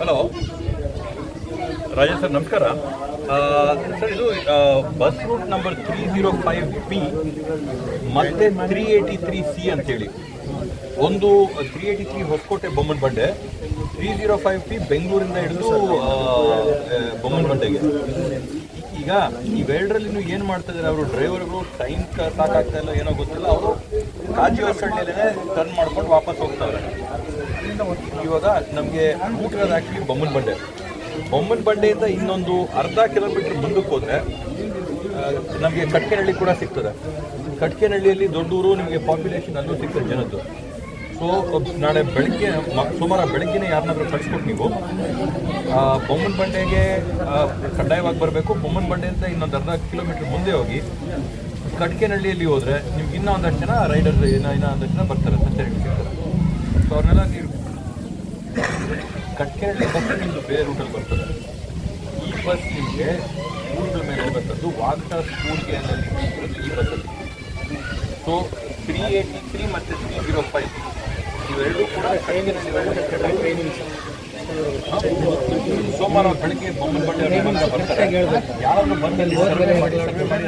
Hello Raja sir, ನಮಸ್ಕಾರ. Sir, ಇದು bus route number three zero five P ಮತ್ತೆ three eighty three C ಅಂತೇಳಿ. ಒಂದು three eighty three Hoskote Bommana Bande. Three zero five P ಬೆಂಗಳೂರಿಂದ ಹಿಡಿದು ಬೊಮ್ಮನ ಬಂಡೆಗೆ. ಈಗ ಇವೆರಡರಲ್ಲಿ ನೀವು ಏನು ಮಾಡ್ತಾ ಇದ್ದಾರೆ ಅವರು? ಡ್ರೈವರ್ಗಳು ಟೈಮ್ ಸಾಕಾಗ್ತಾ ಇಲ್ಲ, ಏನೋ ಗೊತ್ತಿಲ್ಲ. ಅವರು ಕಾಜಿ ಹೊಸಳ್ಳಿಯಲ್ಲೇ ಟರ್ನ್ ಮಾಡ್ಕೊಂಡು ವಾಪಸ್ ಹೋಗ್ತಾರೆ. ಇವಾಗ ನಮಗೆ ಊಟದ ಇರೋದು ಬೊಮ್ಮನ ಬಂಡೆ. ಬೊಮ್ಮನ ಬಂಡೆಯಿಂದ ಇನ್ನೊಂದು ಅರ್ಧ ಕಿಲೋಮೀಟರ್ ಮುಂದಕ್ಕೆ ಹೋದ್ರೆ ನಮಗೆ ಕಟ್ಕೆನಹಳ್ಳಿ ಕೂಡ ಸಿಗ್ತದೆ. ಕಟ್ಕೆನಹಳ್ಳಿಯಲ್ಲಿ ದೊಡ್ಡೂರು ನಿಮಗೆ ಪಾಪ್ಯುಲೇಷನ್ ಅಲ್ಲೂ ಸಿಗ್ತದೆ ಜನದ್ದು. ಸೊ ನಾಳೆ ಬೆಳಗ್ಗೆ ಸುಮಾರು ಬೆಳಗ್ಗೆನೇ ಯಾರನ್ನಾದ್ರೂ ಕಳಿಸ್ಕೊಟ್ಟು ನೀವು. ಬೊಮ್ಮನ ಬಂಡೆಗೆ ಕಡ್ಡಾಯವಾಗಿ ಬರಬೇಕು. ಬೊಮ್ಮನ ಬಂಡೆಯಿಂದ ಇನ್ನೊಂದು ಅರ್ಧ ಕಿಲೋಮೀಟರ್ ಮುಂದೆ ಹೋಗಿ ಕಟ್ಕೆನಹಳ್ಳಿಯಲ್ಲಿ ಹೋದರೆ ನಿಮ್ಗೆ ಇನ್ನೂ ಒಂದಷ್ಟು ಜನ ರೈಡರ್, ಇನ್ನೂ ಇನ್ನೂ ಒಂದಷ್ಟು ಜನ ಬರ್ತಾರೆ ಅಂತ ಸಿಗ್ತಾರೆ ಸೊ ಅವ್ರನ್ನೆಲ್ಲ ನೀವು ಕಟ್ಕೆನಹಳ್ಳಿ ಬಸ್ ನಿಮ್ಮದು ಬೇರೆ ರೂಟಲ್ಲಿ ಬರ್ತದೆ. ಈ ಬಸ್ ನಿಮಗೆ ಊರುಗಳ ಮೇಲೆ ಹೋಗುವಂಥದ್ದು ವಾಗ್ಟ ಸ್ಕೂಲ್ಗೆ ಅನ್ನೋದು ಈ ಬಸ್ಸಲ್ಲಿ ಸೊ ತ್ರೀ ಏಯ್ಟಿ ತ್ರೀ ಮತ್ತು ತ್ರೀ ಜೀರೋ ಫೈವ್ ಇವೆರಡೂ ಕೂಡ ಒಳಗಡೆ ಸೋಮವಾರ ಬೆಳಗ್ಗೆ ಬೊಮ್ಮನ ಬಂಡೆ ಬಂದ ಬರ್ತಾರೆ. ಯಾರಾದ್ರೂ ಬಂದಲ್ಲಿ ಸರ್ವೆ ಮಾಡಿ ಸರ್ವೆ ಮಾಡಿ